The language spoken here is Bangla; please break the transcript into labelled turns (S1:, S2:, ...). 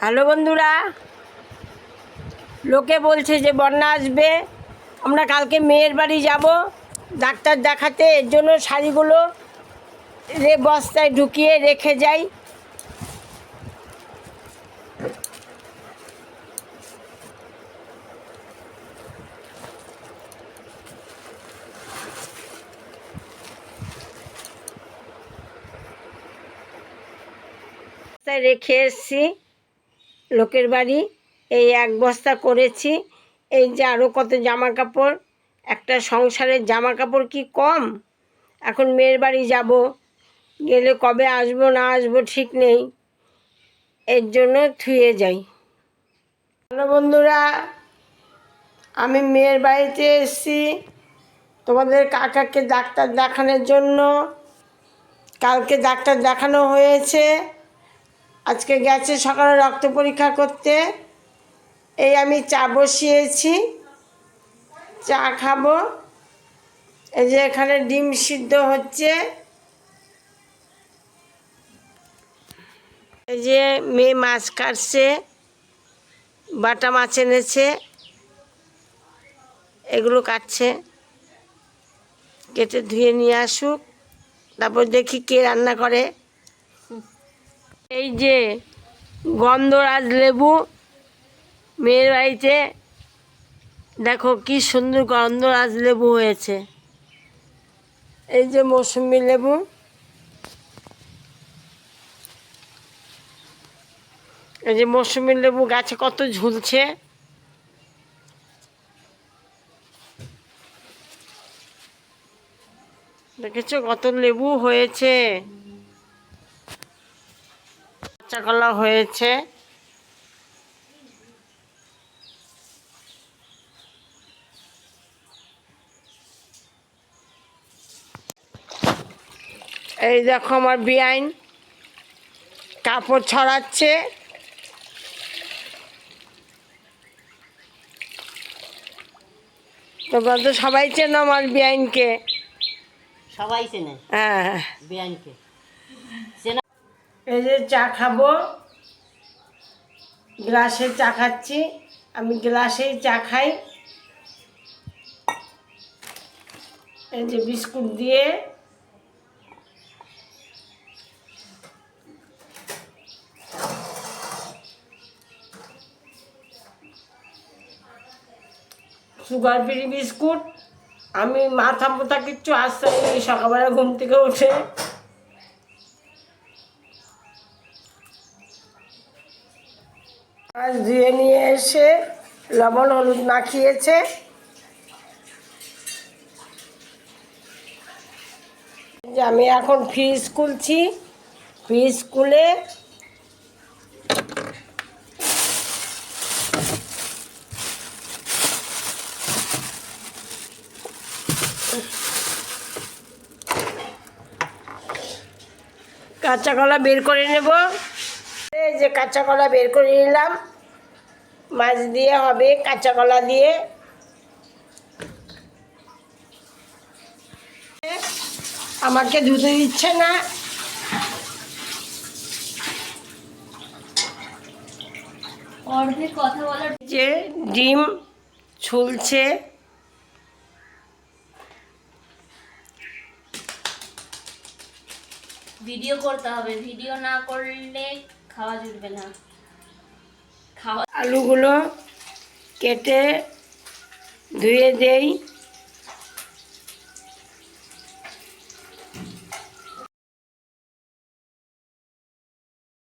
S1: হ্যালো বন্ধুরা, লোকে বলছে যে বন্যা আসবে, আমরা কালকে মেয়ের বাড়ি যাব, ডাক্তার দেখাতে, এর জন্য শাড়িগুলো রে বস্তায় ঢুকিয়ে রেখে যাই। রেখে এসছি। লোকের বাড়ি, এই এক বস্তা করেছি। এই যে আরও কত জামা কাপড় একটা সংসারের জামা কাপড় কি কম? এখন মেয়ের বাড়ি যাব, গেলে কবে আসব না আসব ঠিক নেই, এর জন্য থুয়ে যাই। হ্যালো বন্ধুরা, আমি মেয়ের বাড়িতে এসেছি। তোমাদের কাকাকে ডাক্তার দেখানোর জন্য, কালকে ডাক্তার দেখানো হয়েছে। আজকে গেছে সকালে রক্ত পরীক্ষা করতে। এই আমি চা বসিয়েছি। চা খাব। এই যে এখানে ডিম সিদ্ধ হচ্ছে। এই যে মেয়ে মাছ কাটছে, বাটা মাছ এনেছে, এগুলো কাটছে। কেটে ধুয়ে নিয়ে আসুক, তারপর দেখি কে রান্না করে। এই যে গন্ধরাজ লেবু মেয়ের বাড়িতে, দেখো কি সুন্দর গন্ধরাজ লেবু হয়েছে। এই যে মৌসুমি লেবু। এই যে মৌসুমি লেবু গাছে কত ঝুলছে। দেখেছ কত লেবু হয়েছে। কাঁচা কলা হয়েছে। এই দেখো আমার বিআইন কাপড় ছড়াচ্ছে। তোমরা তো সবাই চেনো আমার বিআইনকে
S2: সবাই চেনে?
S1: হ্যাঁ।
S2: বিয়ানকে
S1: এই যে চা খাব। গ্লাসে চা খাচ্ছি। আমি গ্লাসেই চা খাই। এই যে বিস্কুট দিয়ে। Sugar free biscuit. আমি মাথা মোথা কিচ্ছু আসতে সকালবেলা ঘুম থেকে উঠে মাছ ধুয়ে নিয়ে এসে লবণ হলুদ মাখিয়েছে। যে আমি এখন ফ্রিজ খুলছি। ফ্রিজ খুলে কাঁচা কলা বের করে নেব। এই যে কাঁচা কলা বের করে নিলাম। মাছ দিয়ে হবে কাঁচা কলা দিয়ে। আমাকে ধুতে দিচ্ছে না।
S3: অর্ধেক কথা বলার
S1: যে ডিম ছুলছে।
S3: ভিডিও করতে হবে। ভিডিও না করলে খাওয়া জুটবে না। খাওয়া
S1: আলুগুলো কেটে ধুয়ে দেই।